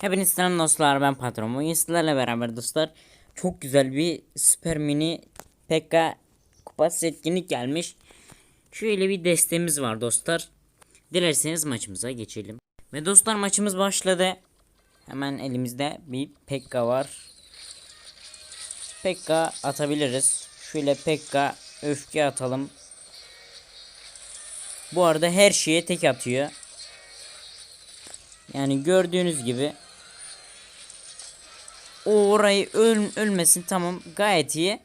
Hepiniz selam dostlar ben patron. Sizlerle beraber dostlar çok güzel bir süper mini Pekka kupası etkinlik gelmiş. Şöyle bir desteğimiz var dostlar. Dilerseniz maçımıza geçelim. Ve dostlar maçımız başladı. Hemen elimizde bir Pekka var. Pekka atabiliriz. Şöyle Pekka öfke atalım. Bu arada her şeye tek atıyor. Yani gördüğünüz gibi orayı öl ölmesin tamam gayet iyi.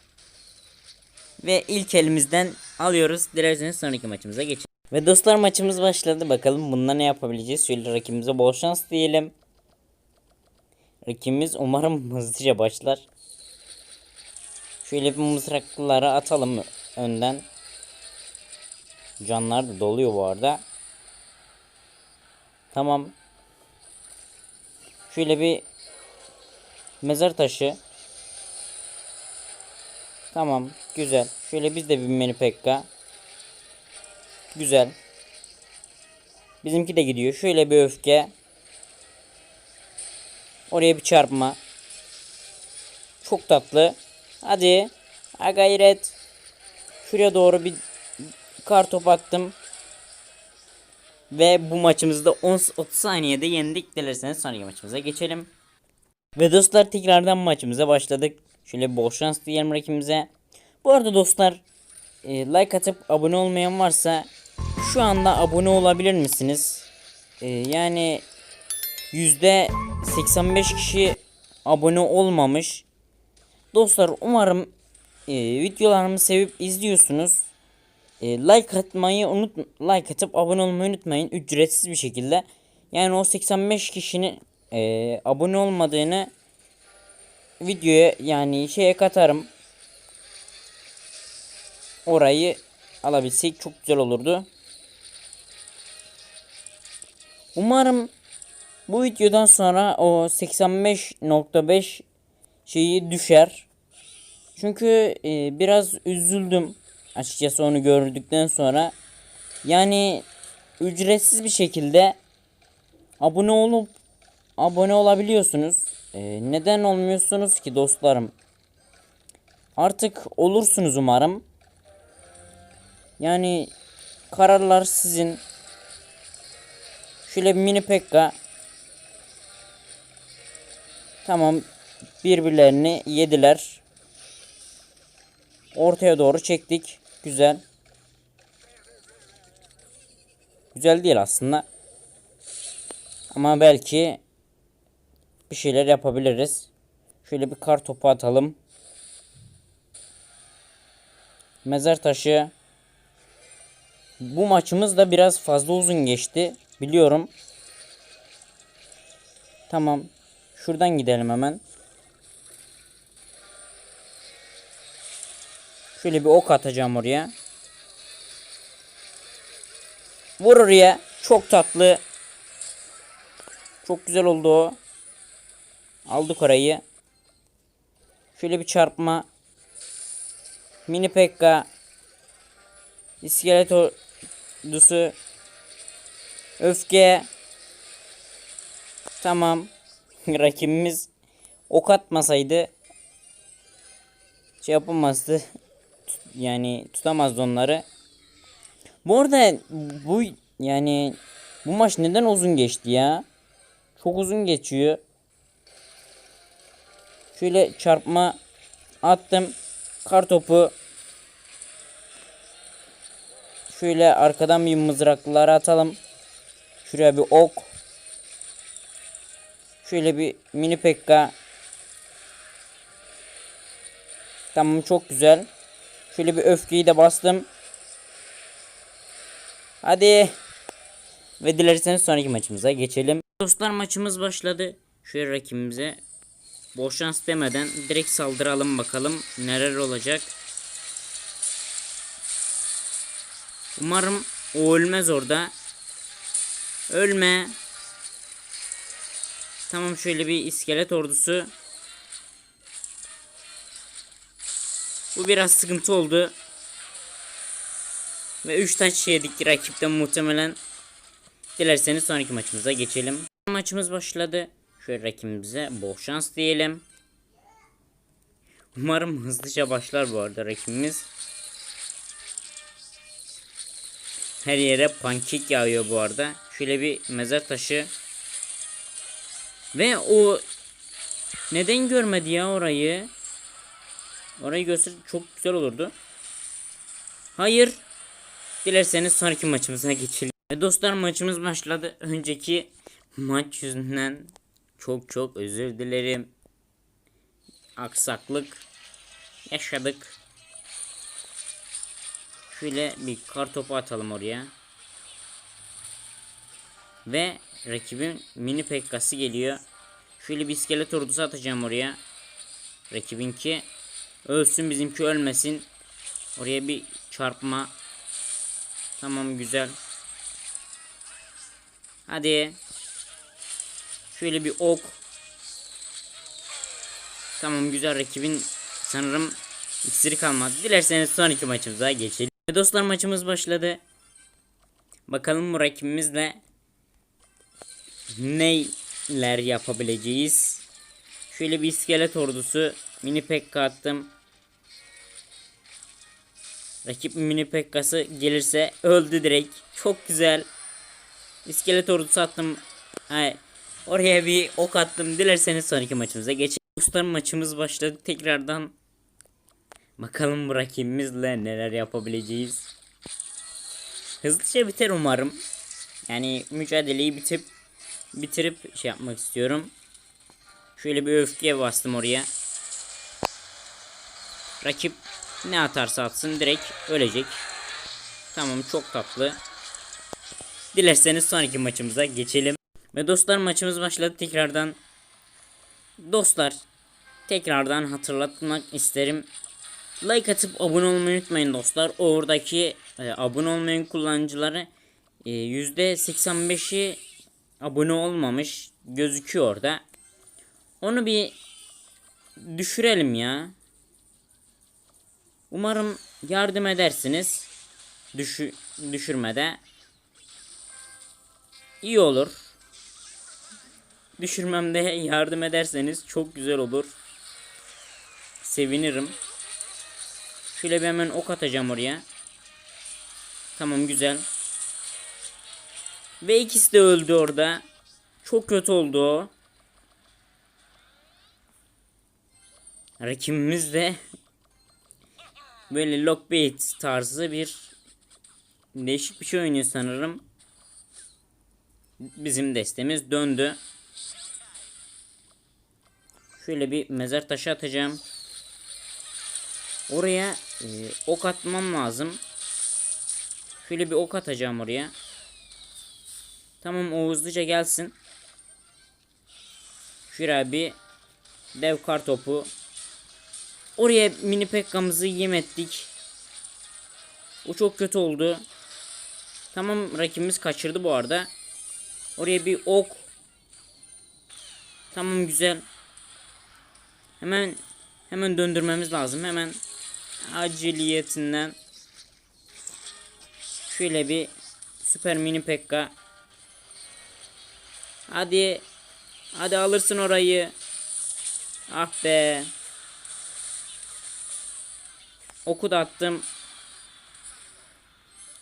Ve ilk elimizden alıyoruz. Dilerseniz sonraki maçımıza geçelim. Ve dostlar maçımız başladı. Bakalım bunda ne yapabileceğiz. Şöyle rakibimize bol şans diyelim. Rakibimiz umarım hızlıca başlar. Şöyle bir mızraklıları atalım önden. Canlar da doluyor bu arada. Tamam. Şöyle bir mezar taşı. Tamam, güzel. Şöyle biz de bir mini pekka. Güzel. Bizimki de gidiyor. Şöyle bir öfke. Oraya bir çarpma. Çok tatlı. Hadi. Ha gayret. Şuraya doğru bir kar top attım. Ve bu maçımızda 10 30 saniyede yendik. Dilerseniz sonraki maçımıza geçelim. Ve dostlar tekrardan maçımıza başladık. Şöyle bol şans diyelim rakibimize. Bu arada dostlar e, like atıp abone olmayan varsa şu anda abone olabilir misiniz? E, yani yüzde 85 kişi abone olmamış. Dostlar umarım e, videolarımı sevip izliyorsunuz. E, like atmayı unut like atıp abone olmayı unutmayın ücretsiz bir şekilde. Yani o 85 kişinin e, abone olmadığını videoya yani şeye katarım. Orayı alabilsek çok güzel olurdu. Umarım bu videodan sonra o 85.5 şeyi düşer. Çünkü e, biraz üzüldüm açıkçası onu gördükten sonra. Yani ücretsiz bir şekilde abone olup abone olabiliyorsunuz. E, neden olmuyorsunuz ki dostlarım? Artık olursunuz umarım. Yani kararlar sizin. Şöyle mini pekka. Tamam birbirlerini yediler. Ortaya doğru çektik. Güzel. Güzel değil aslında. Ama belki bir şeyler yapabiliriz. Şöyle bir kar topu atalım. Mezar taşı. Bu maçımız da biraz fazla uzun geçti. Biliyorum. Tamam. Şuradan gidelim hemen. Şöyle bir ok atacağım oraya. Vur oraya. Çok tatlı. Çok güzel oldu o. Aldık orayı. Şöyle bir çarpma. Mini pekka. İskelet ordusu. Öfke. Tamam. Rakibimiz ok atmasaydı şey yapamazdı. Yani tutamazdı onları. Bu arada bu yani bu maç neden uzun geçti ya? Çok uzun geçiyor. Şöyle çarpma attım. Kar topu. Şöyle arkadan bir mızraklıları atalım. Şuraya bir ok. Şöyle bir mini pekka. Tamam çok güzel. Şöyle bir öfkeyi de bastım. Hadi. Ve dilerseniz sonraki maçımıza geçelim. Dostlar maçımız başladı. Şöyle rakibimize bol şans demeden direkt saldıralım bakalım neler olacak. Umarım o ölmez orada. Ölme. Tamam şöyle bir iskelet ordusu. Bu biraz sıkıntı oldu. Ve 3 taş yedik rakipten muhtemelen. Dilerseniz sonraki maçımıza geçelim. Maçımız başladı. Şöyle rakibimize bol şans diyelim. Umarım hızlıca başlar bu arada rakibimiz. Her yere pankek yağıyor bu arada. Şöyle bir mezar taşı. Ve o neden görmedi ya orayı? Orayı göster çok güzel olurdu. Hayır. Dilerseniz sonraki maçımıza geçelim. Dostlar maçımız başladı. Önceki maç yüzünden çok çok özür dilerim. Aksaklık yaşadık. Şöyle bir kar topu atalım oraya. Ve rakibin mini pekkası geliyor. Şöyle bir iskelet ordusu atacağım oraya. Rakibinki ölsün bizimki ölmesin. Oraya bir çarpma. Tamam güzel. Hadi. Şöyle bir ok. Tamam güzel rakibin sanırım iksiri kalmadı. Dilerseniz sonraki maçımıza geçelim. Dostlar maçımız başladı. Bakalım bu rakibimizle neler yapabileceğiz. Şöyle bir iskelet ordusu mini pekka attım. Rakip mini pekkası gelirse öldü direkt. Çok güzel. İskelet ordusu attım. Hay. Oraya bir ok attım. Dilerseniz sonraki maçımıza geçelim. Dostlar maçımız başladı. Tekrardan bakalım bu rakibimizle neler yapabileceğiz. Hızlıca biter umarım. Yani mücadeleyi bitip bitirip şey yapmak istiyorum. Şöyle bir öfkeye bastım oraya. Rakip ne atarsa atsın direkt ölecek. Tamam çok tatlı. Dilerseniz sonraki maçımıza geçelim. Ve dostlar maçımız başladı tekrardan. Dostlar tekrardan hatırlatmak isterim. Like atıp abone olmayı unutmayın dostlar. Oradaki e, abone olmayan kullanıcıları e, %85'i abone olmamış gözüküyor orada. Onu bir düşürelim ya. Umarım yardım edersiniz. Düşü düşürmede. İyi olur. Düşürmemde yardım ederseniz çok güzel olur. Sevinirim. Şöyle bir hemen ok atacağım oraya. Tamam güzel. Ve ikisi de öldü orada. Çok kötü oldu o. Rakibimiz de böyle lockbait tarzı bir değişik bir şey oynuyor sanırım. Bizim destemiz döndü. Şöyle bir mezar taşı atacağım. Oraya e, ok atmam lazım. Şöyle bir ok atacağım oraya. Tamam o hızlıca gelsin. Şuraya bir dev kar topu. Oraya mini pekkamızı yem ettik. O çok kötü oldu. Tamam rakibimiz kaçırdı bu arada. Oraya bir ok. Tamam güzel. Hemen hemen döndürmemiz lazım. Hemen aciliyetinden şöyle bir süper mini pekka. Hadi. Hadi alırsın orayı. Ah be. Oku da attım.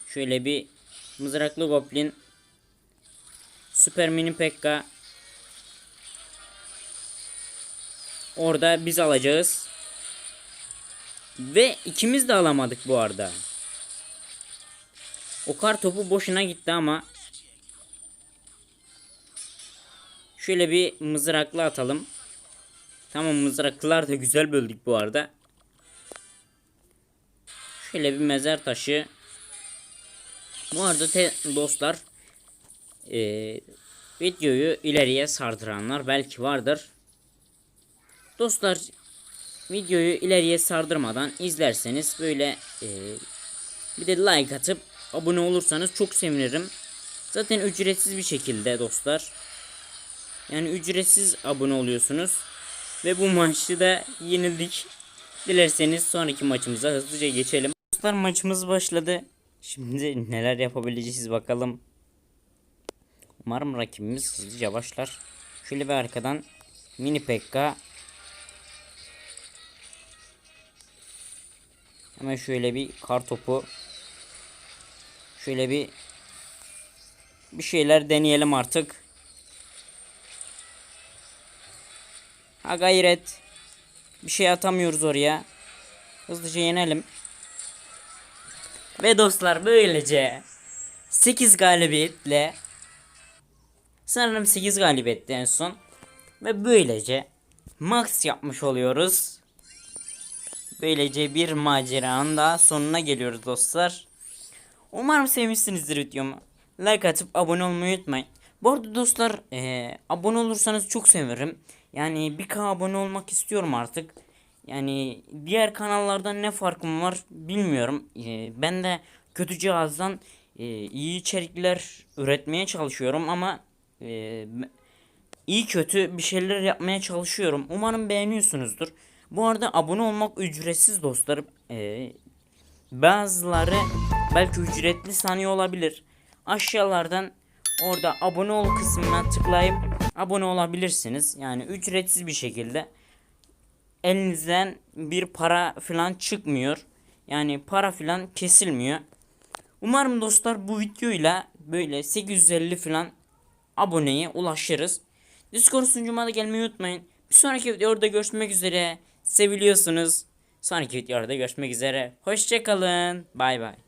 Şöyle bir mızraklı goblin. Süper mini pekka. Orada biz alacağız. Ve ikimiz de alamadık bu arada. O kar topu boşuna gitti ama. Şöyle bir mızraklı atalım. Tamam mızraklılar da güzel böldük bu arada. Şöyle bir mezar taşı. Bu arada dostlar e, videoyu ileriye sardıranlar belki vardır. Dostlar videoyu ileriye sardırmadan izlerseniz böyle e, bir de like atıp abone olursanız çok sevinirim. Zaten ücretsiz bir şekilde dostlar. Yani ücretsiz abone oluyorsunuz. Ve bu maçı da yenildik. Dilerseniz sonraki maçımıza hızlıca geçelim. Dostlar maçımız başladı. Şimdi neler yapabileceğiz bakalım. Umarım rakibimiz hızlıca başlar. Şöyle bir arkadan mini pekka. Hemen şöyle bir kar topu. Şöyle bir bir şeyler deneyelim artık. Ha gayret. Bir şey atamıyoruz oraya. Hızlıca yenelim. Ve dostlar böylece 8 galibiyetle sanırım 8 galibiyetti son. Ve böylece max yapmış oluyoruz. Böylece bir maceranın daha sonuna geliyoruz dostlar. Umarım sevmişsinizdir videomu. Like atıp abone olmayı unutmayın. Bu arada dostlar eee, abone olursanız çok sevinirim. Yani 1k abone olmak istiyorum artık. Yani diğer kanallardan ne farkım var bilmiyorum. Eee, ben de kötü cihazdan eee, iyi içerikler üretmeye çalışıyorum ama eee, iyi kötü bir şeyler yapmaya çalışıyorum. Umarım beğeniyorsunuzdur. Bu arada abone olmak ücretsiz dostlarım. Eee Bazıları belki ücretli sanıyor olabilir. Aşağılardan orada abone ol kısmına tıklayıp abone olabilirsiniz. Yani ücretsiz bir şekilde elinizden bir para falan çıkmıyor. Yani para falan kesilmiyor. Umarım dostlar bu videoyla böyle 850 falan aboneye ulaşırız. Discord sunucuma da gelmeyi unutmayın. Bir sonraki videoda görüşmek üzere. Seviliyorsunuz. Sonraki videoda görüşmek üzere. Hoşçakalın. Bay bay.